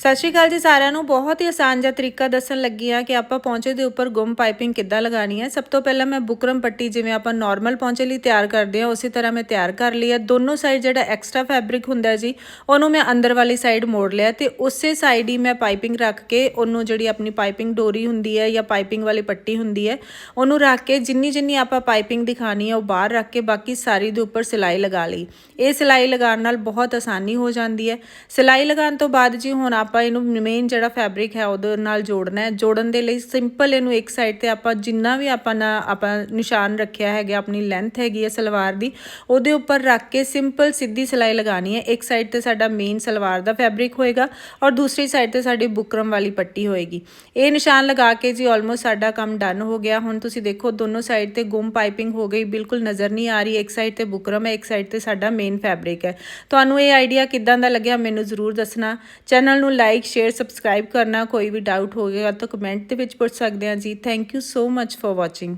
ਸਤਿ ਸ਼੍ਰੀ ਅਕਾਲ ਜੀ ਸਾਰਿਆਂ ਨੂੰ। ਬਹੁਤ ਹੀ ਆਸਾਨ ਜਿਹਾ ਤਰੀਕਾ ਦੱਸਣ ਲੱਗੀ ਆ ਕਿ ਆਪਾਂ ਪੌਂਚੇ ਦੇ ਉੱਪਰ ਗੁੰਮ ਪਾਈਪਿੰਗ ਕਿੱਦਾਂ ਲਗਾਣੀ ਹੈ। ਸਭ ਤੋਂ ਪਹਿਲਾਂ ਮੈਂ ਬੁਕਰਮ ਪੱਟੀ ਜਿਵੇਂ ਆਪਾਂ ਨਾਰਮਲ ਪੌਂਚੇ ਲਈ ਤਿਆਰ ਕਰਦੇ ਹਾਂ, ਉਸੇ ਤਰ੍ਹਾਂ ਮੈਂ ਤਿਆਰ ਕਰ ਲਈ ਹੈ। ਦੋਨੋਂ ਸਾਈਡ ਜਿਹੜਾ ਐਕਸਟਰਾ ਫੈਬਰਿਕ ਹੁੰਦਾ ਜੀ, ਉਹਨੂੰ ਮੈਂ ਅੰਦਰ ਵਾਲੀ ਸਾਈਡ ਮੋੜ ਲਿਆ ਤੇ ਉਸੇ ਸਾਈਡ ਹੀ ਮੈਂ ਪਾਈਪਿੰਗ ਰੱਖ ਕੇ ਉਹਨੂੰ ਜਿਹੜੀ ਆਪਣੀ ਪਾਈਪਿੰਗ ਡੋਰੀ ਹੁੰਦੀ ਹੈ ਜਾਂ ਪਾਈਪਿੰਗ ਵਾਲੀ ਪੱਟੀ ਹੁੰਦੀ ਹੈ, ਉਹਨੂੰ ਰੱਖ ਕੇ ਜਿੰਨੀ ਜਿੰਨੀ ਆਪਾਂ ਪਾਈਪਿੰਗ ਦਿਖਾਣੀ ਹੈ ਉਹ ਬਾਹਰ ਰੱਖ ਕੇ ਬਾਕੀ ਸਾਰੀ ਦੇ ਉੱਪਰ ਸਿਲਾਈ ਲਗਾ ਲਈ। ਇਹ ਸਿਲਾਈ ਲਗਾਉਣ ਨਾਲ ਬਹੁਤ ਆਸਾਨੀ ਹੋ ਜਾਂਦੀ ਹੈ। ਸਿਲਾਈ ਲਗਾਉਣ ਤੋਂ ਬਾਅਦ ਜੀ ਹੁਣ ਆਪ ਆਪਾਂ ਇਹਨੂੰ ਮੇਨ ਜਿਹੜਾ ਫੈਬਰਿਕ ਹੈ ਉਹਦੇ ਨਾਲ ਜੋੜਨਾ ਹੈ। ਜੋੜਨ ਦੇ ਲਈ ਸਿੰਪਲ ਇਹਨੂੰ ਇੱਕ ਸਾਈਡ ਤੇ ਆਪਾਂ ਜਿੰਨਾ ਵੀ ਆਪਾਂ ਨਾ ਆਪਾਂ ਨਿਸ਼ਾਨ ਰੱਖਿਆ ਹੈਗਾ, ਆਪਣੀ ਲੈਂਥ ਹੈਗੀ ਹੈ ਸਲਵਾਰ ਦੀ, ਉਹਦੇ ਉੱਪਰ ਰੱਖ ਕੇ ਸਿੰਪਲ ਸਿੱਧੀ ਸਿਲਾਈ ਲਗਾਣੀ ਹੈ। ਇੱਕ ਸਾਈਡ ਤੇ ਸਾਡਾ ਮੇਨ ਸਲਵਾਰ ਦਾ ਫੈਬਰਿਕ ਹੋਏਗਾ ਔਰ ਦੂਸਰੀ ਸਾਈਡ ਤੇ ਸਾਡੀ ਬੁਕਰਮ ਵਾਲੀ ਪੱਟੀ ਹੋਏਗੀ। ਇਹ ਨਿਸ਼ਾਨ ਲਗਾ ਕੇ ਜੀ ਆਲਮੋਸਟ ਸਾਡਾ ਕੰਮ ਡਨ ਹੋ ਗਿਆ। ਹੁਣ ਤੁਸੀਂ ਦੇਖੋ, ਦੋਨੋਂ ਸਾਈਡ ਤੇ ਗੁੰਮ ਪਾਈਪਿੰਗ ਹੋ ਗਈ, ਬਿਲਕੁਲ ਨਜ਼ਰ ਨਹੀਂ ਆ ਰਹੀ। ਇੱਕ ਸਾਈਡ ਤੇ ਬੁਕਰਮ ਹੈ, ਇੱਕ ਸਾਈਡ ਤੇ ਸਾਡਾ ਮੇਨ ਫੈਬਰਿਕ ਹੈ। ਤੁਹਾਨੂੰ ਇਹ ਆਈਡੀਆ ਕਿਦਾਂ ਦਾ ਲੱਗਿਆ ਮੈਨੂੰ ਜ਼ਰੂਰ ਦੱਸਣਾ। ਚੈਨਲ ਨੂੰ ਲਾਈਕ ਸ਼ੇਅਰ ਸਬਸਕ੍ਰਾਈਬ ਕਰਨਾ, ਕੋਈ ਵੀ ਡਾਊਟ ਹੋ ਗਿਆ ਤਾਂ ਕਮੈਂਟ ਦੇ ਵਿੱਚ ਪੁੱਛ ਸਕਦੇ ਹਾਂ ਜੀ। Thank you so much for watching